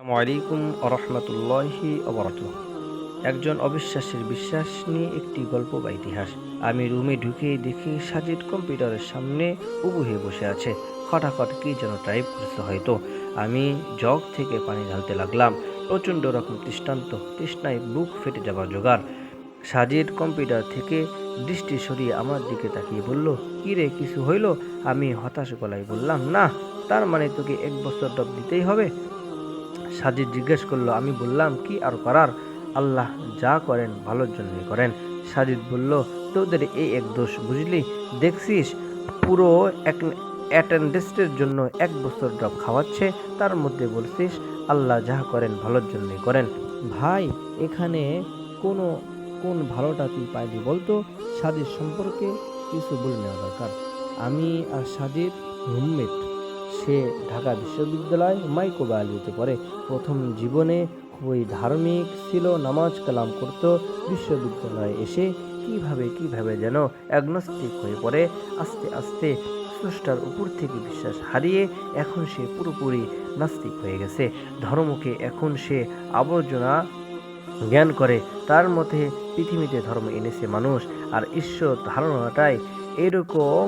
আসসালামু আলাইকুম আরহামতুল্লাহি অবরাকাতুহ একজন অবিশ্বাসের বিশ্বাস নিয়ে একটি গল্প বা ইতিহাস। আমি রুমে ঢুকে দেখি সাজিদ কম্পিউটারের সামনে উবু হয়ে বসে আছে। খটাখট কি যেন টাইপ করছে হয়তো। আমি জগ থেকে পানি ঢালতে লাগলাম। প্রচণ্ড রকম তৃষ্ণান্ত তৃষ্ণায় বুক ফেটে যাবার জোগাড়। সাজিদ কম্পিউটার থেকে দৃষ্টি সরিয়ে আমার দিকে তাকিয়ে বলল, কি রে, কিছু হইল? আমি হতাশ গলায় বললাম, না, তার মানে তোকে এক বছর ডব দিতেই হবে। সাজিদ জিজ্ঞেস করল, আমি বললাম কি আর করার? আল্লাহ যা করেন ভালোর জন্যই করেন। সাজিদ বলল, তোদের এই এক দোষ, বুঝলি? দেখছিস, পুরো এক অ্যাটেন্ডেন্সের জন্য এক বছর ড্রপ খাওয়াচ্ছে। তার মধ্যে বলছিস, আল্লাহ যা করেন ভালোর জন্যই করেন। ভাই, এখানে কোনো, কোন ভালোটা তুই পাইলি বলতো? সাজিদ সম্পর্কে কিছু বলে নেওয়া দরকার। আমি আর সাজিদ রুমমেট সে ঢাকা বিশ্ববিদ্যালয় মাইক্রোবায়োলজিতে পড়ে। প্রথম জীবনে খুবই ধার্মিক ছিল, নামাজ কালাম করত, বিশ্ববিদ্যালয়ে এসে কীভাবে কীভাবে যেন অ্যাগনস্টিক হয়ে পড়ে, আস্তে আস্তে স্রষ্টার উপর থেকে বিশ্বাস হারিয়ে এখন সে পুরোপুরি নাস্তিক হয়ে গেছে। ধর্মকে এখন সে আবর্জনা জ্ঞান করে, তার মধ্যে পৃথিবীতে ধর্ম এনেছে মানুষ, আর ঈশ্বর ধারণাটাই এরকম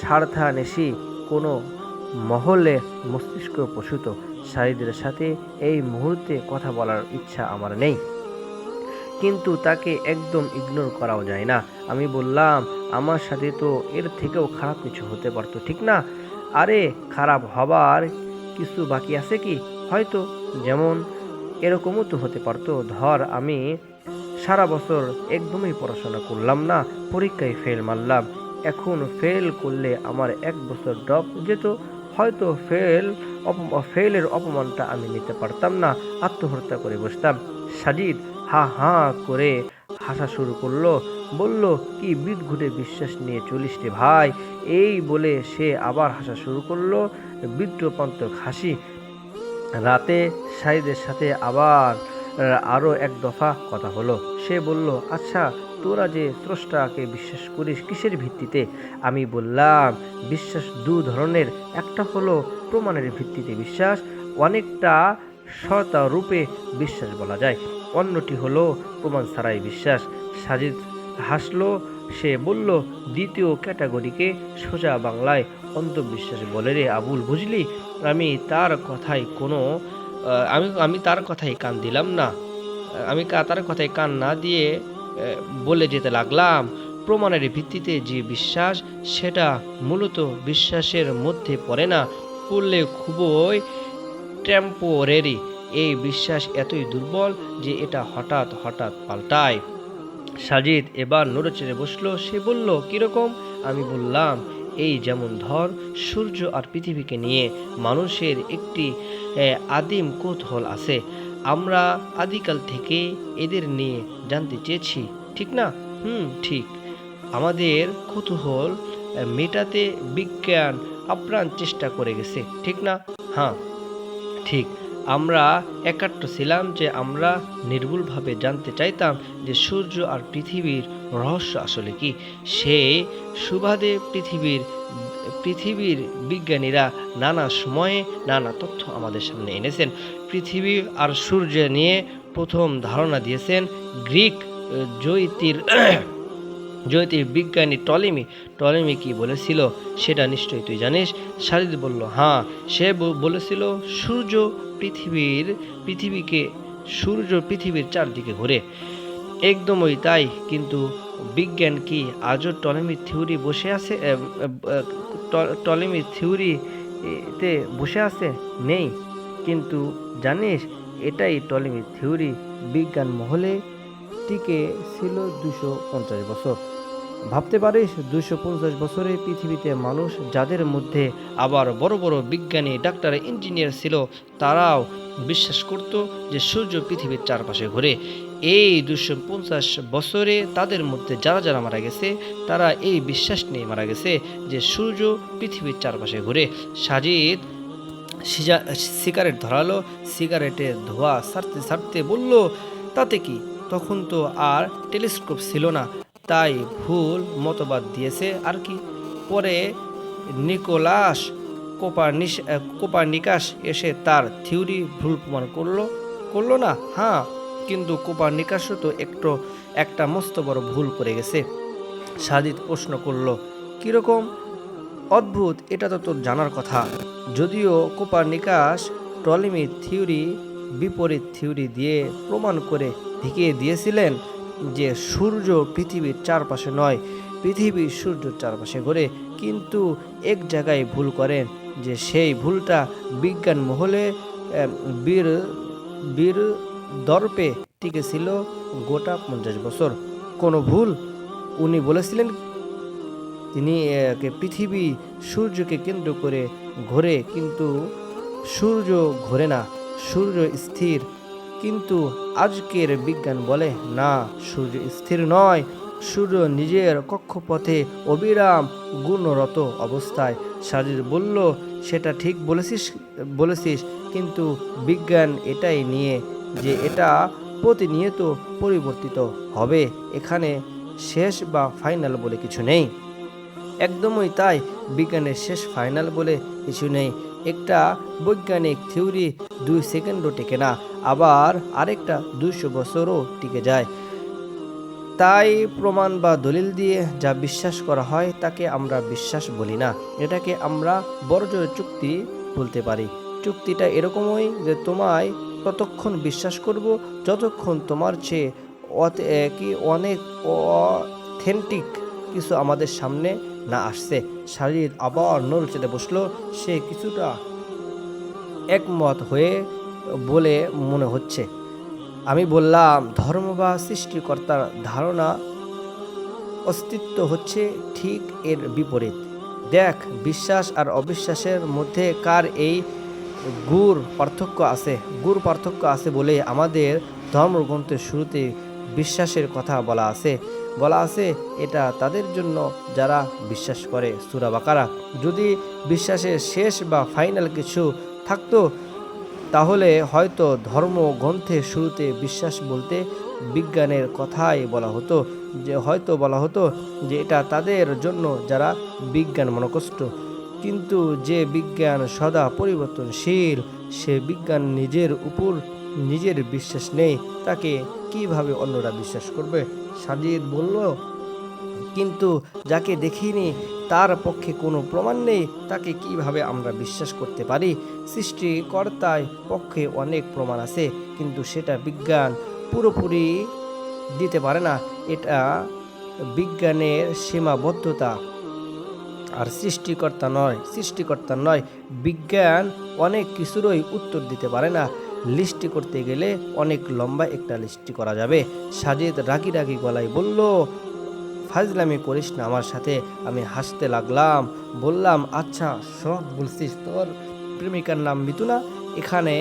স্বার্থানেশী কোনো মহলে মস্তিষ্ক প্রসূত শারীরদের সাথে এই মুহূর্তে কথা বলার ইচ্ছা আমার নেই। কিন্তু তাকে একদম ইগনোর করাও যায় না। আমি বললাম, আমার সাথে তো এর থেকেও খারাপ কিছু হতে পারতো, ঠিক না? আরে, খারাপ হবার কিছু বাকি আছে কি? হয়তো যেমন এরকমও তো হতে পারতো। ধর, আমি সারা বছর একদমই পড়াশোনা করলাম না, পরীক্ষায় ফেল মারলাম। এখন ফেল করলে আমার এক বছর ড্রপ যেত, হয়তো ফেল ফেলের অপমানটা আমি নিতে পারতাম না, আত্মহত্যা করে বসতাম। সাজিদ হা হা করে হাসা শুরু করল, বলল, কি বিদঘুটে বিশ্বাস নিয়ে চলিস রে ভাই? এই বলে সে আবার হাসা শুরু করল, বিদ্রুপান্তক হাসি। রাতে সাইদের সাথে আবার আরও এক দফা কথা হলো। সে বলল আচ্ছা তোরা যে স্রষ্টাকে বিশ্বাস করিস, কিসের ভিত্তিতে? আমি বললাম, বিশ্বাস দু ধরনের। একটা হলো প্রমাণের ভিত্তিতে বিশ্বাস, অনেকটা সতা রূপে বিশ্বাস বলা যায়। অন্যটি হলো প্রমাণ ছাড়াই বিশ্বাস। সাজিদ হাসলো, সে বলল, দ্বিতীয় ক্যাটাগরিকে সোজা বাংলায় অন্ধবিশ্বাস বলে রে আবুল, বুঝলি? আমি তার কথায় কোনো আমি আমি তার কথাই কান দিলাম না। আমি তার কথায় কান না দিয়ে বলে যেতে লাগলাম। প্রমাণের ভিত্তিতে যে বিশ্বাস, সেটা মূলত বিশ্বাসের মধ্যে পড়ে না। পড়লে খুবই টেম্পোরারি। এই বিশ্বাস এতই দুর্বল যে এটা হঠাৎ হঠাৎ পাল্টায়। সাজিদ এবার নড়ে চেড়ে বসল। সে বলল, কীরকম? আমি বললাম, এই যেমন ধর সূর্য আর পৃথিবীকে নিয়ে মানুষের একটি আদিম কৌতূহল আছে। আমরা আদিকাল থেকে এদের নিয়ে জানতে চেয়েছি, ঠিক না? হুম, ঠিক। আমাদের কৌতূহল মেটাতে বিজ্ঞান আপ্রাণ চেষ্টা করে গেছে, ঠিক না? হ্যাঁ ঠিক। আমরা একাত্ম ছিলাম যে আমরা নির্ভুলভাবে জানতে চাইতাম যে সূর্য আর পৃথিবীর রহস্য আসলে কি। সে সুবাদে পৃথিবীর পৃথিবীর বিজ্ঞানীরা নানা সময়ে নানা তথ্য আমাদের সামনে এনেছেন। পৃথিবী আর সূর্য নিয়ে প্রথম ধারণা দিয়েছেন গ্রিক জ্যোতির জ্যোতির বিজ্ঞানী টলেমি। টলেমি কি বলেছিল সেটা নিশ্চয়ই তুই জানিস। শারিদ বলল হ্যাঁ সে বলেছিল সূর্য পৃথিবীর, পৃথিবীকে, সূর্য পৃথিবীর চারদিকে ঘুরে। একদমই তাই, কিন্তু বিজ্ঞান কি আজও টলেমির থিওরি বসে আছে এ, থিওরিতে বসে আছে? নেই। কিন্তু জানিস এটাই টলেমির থিওরি বিজ্ঞান মহলে টিকে ছিল দুশো পঞ্চাশ বছর। ভাবতে পারিস দুশো পঞ্চাশ বছরে পৃথিবীতে মানুষ যাদের মধ্যে আবার বড় বড় বিজ্ঞানী ডাক্তার ইঞ্জিনিয়ার ছিল তারাও বিশ্বাস করত যে সূর্য পৃথিবীর চারপাশে ঘুরে। এই দুশো পঞ্চাশ বছরে তাদের মধ্যে যারা যারা মারা গেছে, তারা এই বিশ্বাস নিয়ে মারা গেছে যে সূর্য পৃথিবীর চারপাশে ঘুরে। সাজিদ সিজা- সিগারেট ধরালো সিগারেটের ধোঁয়া সারতে সারতে বলল, তাতে কি? তখন তো আর টেলিস্কোপ ছিল না। তাই ভুল মতবাদ দিয়েছে আর কি। পরে নিকোলাস কোপারনিস, কোপারনিকাস এসে তার থিওরি ভুল প্রমাণ করল করল না? হ্যাঁ কিন্তু কোপারনিকাসও তো একটু, একটা মস্ত বড় ভুল করে গেছে। সাজিদ প্রশ্ন করল, কীরকম? অদ্ভুত, এটা তো তোর জানার কথা। যদিও কোপারনিকাস টলিমির থিওরি, বিপরীত থিওরি দিয়ে প্রমাণ করে দেখিয়ে দিয়েছিলেন যে সূর্য পৃথিবীর চারপাশে নয় পৃথিবী সূর্যের চারপাশে ঘোরে। কিন্তু এক জায়গায় ভুল করেন যে সেই ভুলটা বিজ্ঞান মহলে বীর বীর দর্পে টিকেছিল গোটা পঞ্চাশ বছর। কোনো ভুল, উনি বলেছিলেন, তিনি পৃথিবী সূর্যকে কেন্দ্র করে ঘোরে, কিন্তু সূর্য ঘোরে না, সূর্য স্থির। কিন্তু আজকের বিজ্ঞান বলে, না, সূর্য স্থির নয়, সূর্য নিজের কক্ষপথে অবিরাম গুণরত অবস্থায়। সাজিদ বলল, সেটা ঠিক বলেছিস বলেছিস, কিন্তু বিজ্ঞান এটাই নিয়ে যে এটা প্রতিনিয়ত পরিবর্তিত হবে। এখানে শেষ বা ফাইনাল বলে কিছু নেই। একদমই তাই, বিজ্ঞানের শেষ ফাইনাল বলে কিছু নেই। একটা বৈজ্ঞানিক থিওরি দুই সেকেন্ডও টেকে না, আবার আরেকটা দুইশো বছরও টিকে যায়। তাই প্রমাণ বা দলিল দিয়ে যা বিশ্বাস করা হয় তাকে আমরা বিশ্বাস বলি না। এটাকে আমরা বড়জোর চুক্তি বলতে পারি। চুক্তিটা এরকমই যে তোমায় ততক্ষণ বিশ্বাস করব যতক্ষণ তোমার চেয়ে কি অনেক অথেন্টিক কিছু আমাদের সামনে না আসছে। শারীর আবার নড় চেড়ে বসল। সে কিছুটা একমত হয়ে বলে মনে হচ্ছে। আমি বললাম, ধর্ম বা সৃষ্টিকর্তার ধারণা অস্তিত্ব হচ্ছে ঠিক এর বিপরীত। দেখ, বিশ্বাস আর অবিশ্বাসের মধ্যে কার এই গুর পার্থক্য আছে। গুর পার্থক্য আছে বলে আমাদের ধর্মগ্রন্থের শুরুতে বিশ্বাসের কথা বলা আছে। বলা আছে, এটা তাদের জন্য যারা বিশ্বাস করে। সুরা বাকারা, যদি বিশ্বাসের শেষ বা ফাইনাল কিছু থাকতো, তাহলে হয়তো ধর্মগ্রন্থের শুরুতে বিশ্বাস বলতে বিজ্ঞানের কথাই বলা হতো। যে হয়তো বলা হতো যে এটা তাদের জন্য যারা বিজ্ঞান মনকষ্ট। কিন্তু যে বিজ্ঞান সদা পরিবর্তনশীল, সে বিজ্ঞান নিজের উপর নিজের বিশ্বাস নেই, তাকে কীভাবে অন্যরা বিশ্বাস করবে? সাজিদ বলল, কিন্তু যাকে দেখিনি, তার পক্ষে কোনো প্রমাণ নেই, তাকে কীভাবে আমরা বিশ্বাস করতে পারি? সৃষ্টিকর্তায় পক্ষে অনেক প্রমাণ আছে, কিন্তু সেটা বিজ্ঞান পুরোপুরি দিতে পারে না। এটা বিজ্ঞানের সীমাবদ্ধতা। আর সৃষ্টিকর্তা নয় সৃষ্টিকর্তা নয়। বিজ্ঞান অনেক কিছুরই উত্তর দিতে পারে না। লিস্টি করতে গেলে অনেক লম্বা একটা লিস্টি করা যাবে। সাজিদ রাগি রাগি গলায় বলল, ফাজলামি করিস না আমার সাথে, আমি হাসতে লাগলাম। বললাম আচ্ছা সব বলছিস তোর প্রেমিকার নাম মিতুনা এখানে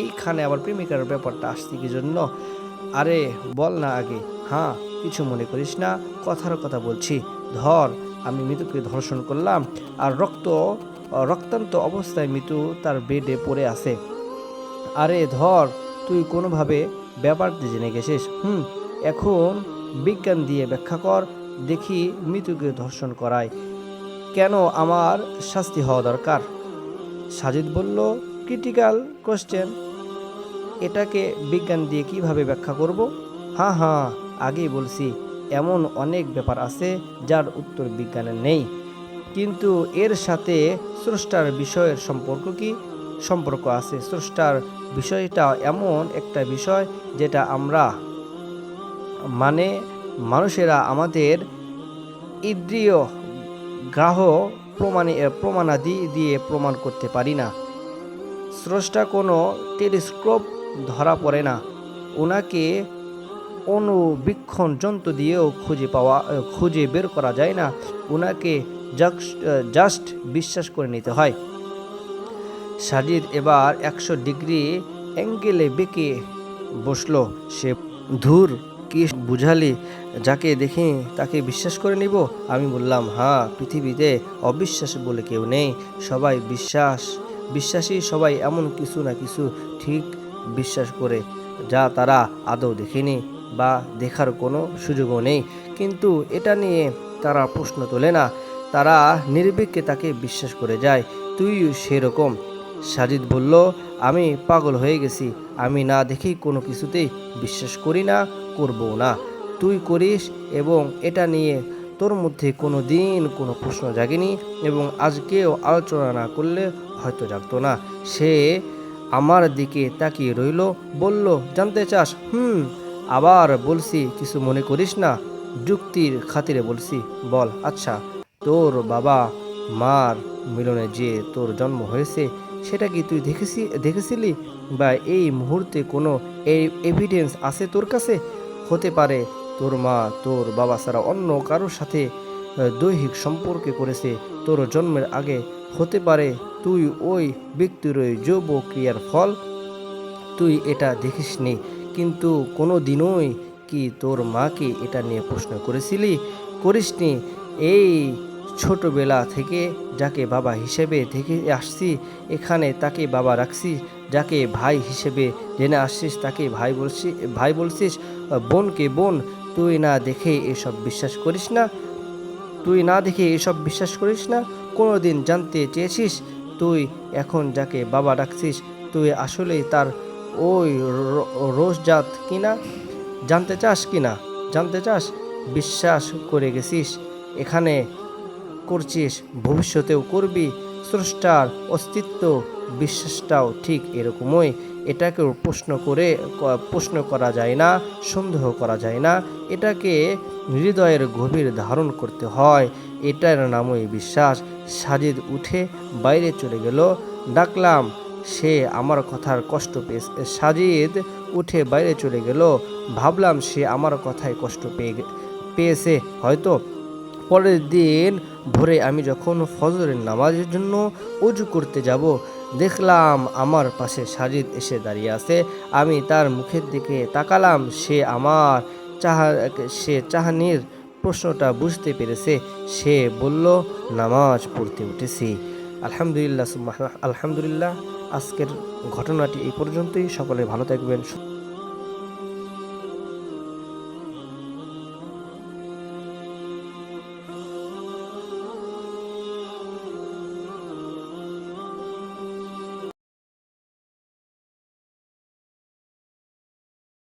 এইখানে আবার প্রেমিকার ব্যাপারটা আসছে কি জন্য? আরে, বল না আগে। হ্যাঁ কিছু মনে করিস না, কথার কথা বলছি। ধর আমি মিতুকে ধর্ষণ করলাম আর রক্ত রক্তান্ত অবস্থায় মৃত্যু তার বেডে পড়ে আছে। আরে ধর, তুই কোনোভাবে ব্যাপারটি জেনে গেছিস? হুম, এখন বিজ্ঞান দিয়ে ব্যাখ্যা কর, দেখি মৃত্যুকে ধর্ষণ করায়। কেন আমার শাস্তি হওয়া দরকার? সাজিদ বলল ক্রিটিক্যাল কোশ্চেন এটাকে বিজ্ঞান দিয়ে কীভাবে ব্যাখ্যা করব? হ্যাঁ হ্যাঁ আগেই বলছি। এমন অনেক ব্যাপার আছে যার উত্তর বিজ্ঞানের নেই। কিন্তু এর সাথে স্রষ্টার বিষয়ের সম্পর্ক কি? সম্পর্ক আছে। স্রষ্টার বিষয়টা এমন একটা বিষয় যেটা আমরা মানে মানুষেরা আমাদের ইন্দ্রিয় গ্রাহ প্রমাণে, প্রমাণাদি দিয়ে প্রমাণ করতে পারি না। স্রষ্টা কোনো টেলিস্কোপ ধরা পড়ে না। ওনাকে অনুবীক্ষণ যন্ত্র দিয়েও খুঁজে পাওয়া, খুঁজে বের করা যায় না। ওনাকে জাস্ট বিশ্বাস করে নিতে হয়। সাজিদ এবার একশো ডিগ্রি অ্যাঙ্গেলে বেঁকে বসল। সে ধুর, কি বুঝালি? যাকে দেখি তাকে বিশ্বাস করে নিব? আমি বললাম হ্যাঁ পৃথিবীতে অবিশ্বাস বলে কেউ নেই। সবাই বিশ্বাস, বিশ্বাসী সবাই এমন কিছু না কিছু ঠিক বিশ্বাস করে, যা তারা আদৌ দেখেনি। বা দেখার কোনো সুযোগও নেই। কিন্তু এটা নিয়ে তারা প্রশ্ন তোলে না। তারা নির্বিককে তাকে বিশ্বাস করে যায়, তুইও সেরকম। সাজিদ বলল, আমি পাগল হয়ে গেছি। আমি না দেখেই কোনো কিছুতেই বিশ্বাস করি না করব না। তুই করিস এবং এটা নিয়ে তোর মধ্যে কোনো দিন কোনো প্রশ্ন জাগেনি এবং আজকেও আলোচনা না করলে হয়তো জাগতো না। সে আমার দিকে তাকিয়ে রইল, বলল, জানতে চাস? হুম আবার বলছি, কিছু মনে করিস না? যুক্তির খাতিরে বলছি, বল আচ্ছা তোর বাবা মার মিলনে যে তোর জন্ম হয়েছে, সেটা কি তুই দেখেছি, দেখেছিলি? বা এই মুহূর্তে কোনো এই এভিডেন্স আছে তোর কাছে? হতে পারে তোর মা তোর বাবা ছাড়া অন্য কারোর সাথে দৈহিক সম্পর্কে করেছে, তোর জন্মের আগে। হতে পারে তুই ওই ব্যক্তির ওই যৌব ক্রিয়ার ফল। তুই এটা দেখিসনি। কিন্তু কোনো দিনই কি তোর মাকে এটা নিয়ে প্রশ্ন করেছিলি? করিসনি। এই ছোটবেলা থেকে যাকে বাবা হিসেবে দেখে আসছি, এখানে তাকে বাবা রাখছি, যাকে ভাই হিসেবে জেনে আসছিস, তাকে ভাই বলছি, ভাই বলছিস, বোনকে বোন, তুই না দেখে এসব বিশ্বাস করিস না? তুই না দেখে এসব বিশ্বাস করিস না? কোনো দিন জানতে চেয়েছিস? তুই এখন যাকে বাবা ডাকছিস তুই আসলেই তার ওই র- রোজজাত কিনা? জানতে চাস কিনা? জানতে চাস? বিশ্বাস করে গেছিস। এখানে করছিস, ভবিষ্যতেও করবি। স্রষ্টার অস্তিত্ব বিশ্বাসটাও ঠিক এরকমই। এটাকেও প্রশ্ন করে প্রশ্ন করা যায় না, সন্দেহ করা যায় না। এটাকে হৃদয়ের গভীর ধারণ করতে হয়। এটার নামই বিশ্বাস। সাজিদ উঠে বাইরে চলে গেল। ডাকলাম সে আমার কথার কষ্ট পেয়েছে সাজিদ উঠে বাইরে চলে গেল। ভাবলাম সে আমার কথায় কষ্ট পেয়ে পেয়েছে। হয়তো পরের দিন ভোরে আমি যখন ফজরের নামাজের জন্য উজু করতে যাব, দেখলাম আমার পাশে সাজিদ এসে দাঁড়িয়ে আছে। আমি তার মুখের দিকে তাকালাম। সে আমার চাহা সে চাহানির প্রশ্নটা বুঝতে পেরেছে। সে বলল, নামাজ পড়তে উঠেছি। আলহামদুলিল্লাহ আলহামদুলিল্লাহ আজকের ঘটনাটি এই পর্যন্তই। সকলে ভালো থাকবেন